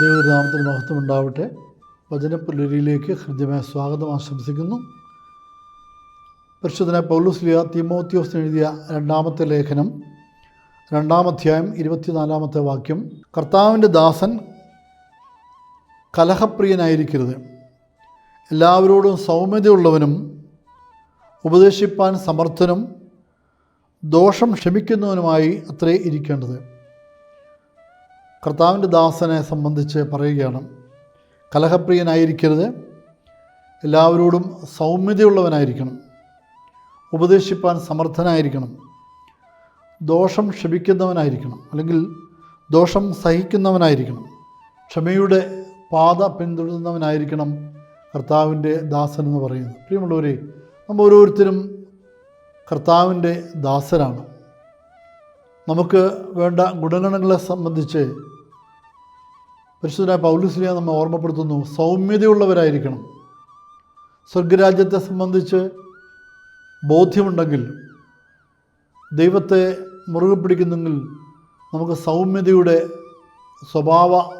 തിരുനാമത്തിന് മഹത്വം ഉണ്ടാവട്ടെ വചനപ്പുലരിയിലേക്ക് ഹൃദ്യമായ സ്വാഗതം ആശംസിക്കുന്നു. പരിശുദ്ധന പൗലുസ്ലിയ തിമോത്യോസ് എഴുതിയ രണ്ടാമത്തെ ലേഖനം രണ്ടാമധ്യായം ഇരുപത്തിനാലാമത്തെ വാക്യം. കർത്താവിന്റെ ദാസൻ കലഹപ്രിയനായിരിക്കരുത്. എല്ലാവരോടും സൗമ്യതയുള്ളവനും ഉപദേശിപ്പാൻ സമർത്ഥനും ദോഷം ക്ഷമിക്കുന്നവനുമായി അത്രേ ഇരിക്കേണ്ടത്. കർത്താവിന്റെ ദാസനെ സംബന്ധിച്ച് പറയുകയാണ് കലഹപ്രിയനായിരിക്കരുത് എല്ലാവരോടും സൗമ്യതയുള്ളവനായിരിക്കണം ഉപദേശിപ്പാൻ സമർത്ഥനായിരിക്കണം ദോഷം ക്ഷമിക്കുന്നവനായിരിക്കണം അല്ലെങ്കിൽ ദോഷം സഹിക്കുന്നവനായിരിക്കണം ക്ഷമയുടെ പാത പിന്തുടരുന്നവനായിരിക്കണം കർത്താവിന്റെ ദാസൻ എന്ന് പറയുന്നത്. പ്രിയമുള്ളവരെ നമ്മൾ ഓരോരുത്തരും കർത്താവിന്റെ ദാസരാണ്. നമുക്ക് വേണ്ട ഗുണഗണങ്ങളെ സംബന്ധിച്ച് പരിശുദ്ധനായ പൗലുസ്ലിയ നമ്മെ ഓർമ്മപ്പെടുത്തുന്നു. സൗമ്യതയുള്ളവരായിരിക്കണം. സ്വർഗരാജ്യത്തെ സംബന്ധിച്ച് ബോധ്യമുണ്ടെങ്കിൽ ദൈവത്തെ മുറുകെ പിടിക്കുന്നെങ്കിൽ നമുക്ക് സൗമ്യതയുടെ സ്വഭാവ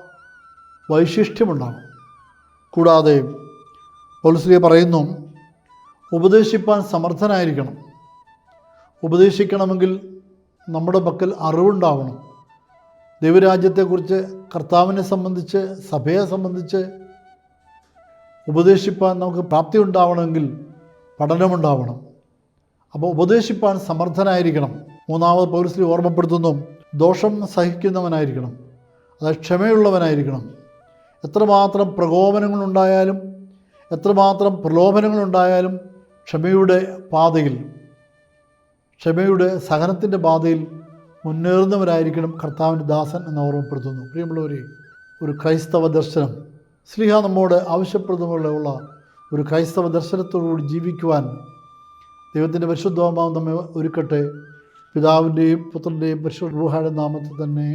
വൈശിഷ്ട്യമുണ്ടാകും. കൂടാതെ പൗലുസ്ലിയ പറയുന്നു ഉപദേശിപ്പാൻ സമർത്ഥനായിരിക്കണം. ഉപദേശിക്കണമെങ്കിൽ നമ്മുടെ പക്കൽ അറിവുണ്ടാവണം. ദൈവരാജ്യത്തെക്കുറിച്ച് കർത്താവിനെ സംബന്ധിച്ച് സഭയെ സംബന്ധിച്ച് ഉപദേശിപ്പാൻ നമുക്ക് പ്രാപ്തി ഉണ്ടാവണമെങ്കിൽ പഠനമുണ്ടാവണം. അപ്പോൾ ഉപദേശിപ്പാൻ സമർത്ഥനായിരിക്കണം. മൂന്നാമത് പൗരസ്ലി ഓർമ്മപ്പെടുത്തുന്നു. ദോഷം സഹിക്കുന്നവനായിരിക്കണം. അതായത് ക്ഷമയുള്ളവനായിരിക്കണം. എത്രമാത്രം പ്രകോപനങ്ങളുണ്ടായാലും എത്രമാത്രം പ്രലോഭനങ്ങളുണ്ടായാലും ക്ഷമയുടെ പാതയിൽ ക്ഷമയുടെ സഹനത്തിന്റെ പാതയിൽ മുന്നേറുന്നവരായിരിക്കണം കർത്താവിന്റെ ദാസൻ എന്ന് ഓർമ്മപ്പെടുത്തുന്നു. പ്രിയമുള്ളവരെ ഒരു ക്രൈസ്തവ ദർശനം സ്ലിഹ നമ്മോട് ആവശ്യപ്പെടുന്നതുപോലെയുള്ള ഒരു ക്രൈസ്തവ ദർശനത്തോടുകൂടി ജീവിക്കുവാൻ ദൈവത്തിന്റെ പരിശുദ്ധമാവും നമ്മെ ഒരുക്കട്ടെ. പിതാവിന്റെയും പുത്രന്റെയും പരിശുദ്ധ നാമത്തിൽ തന്നെ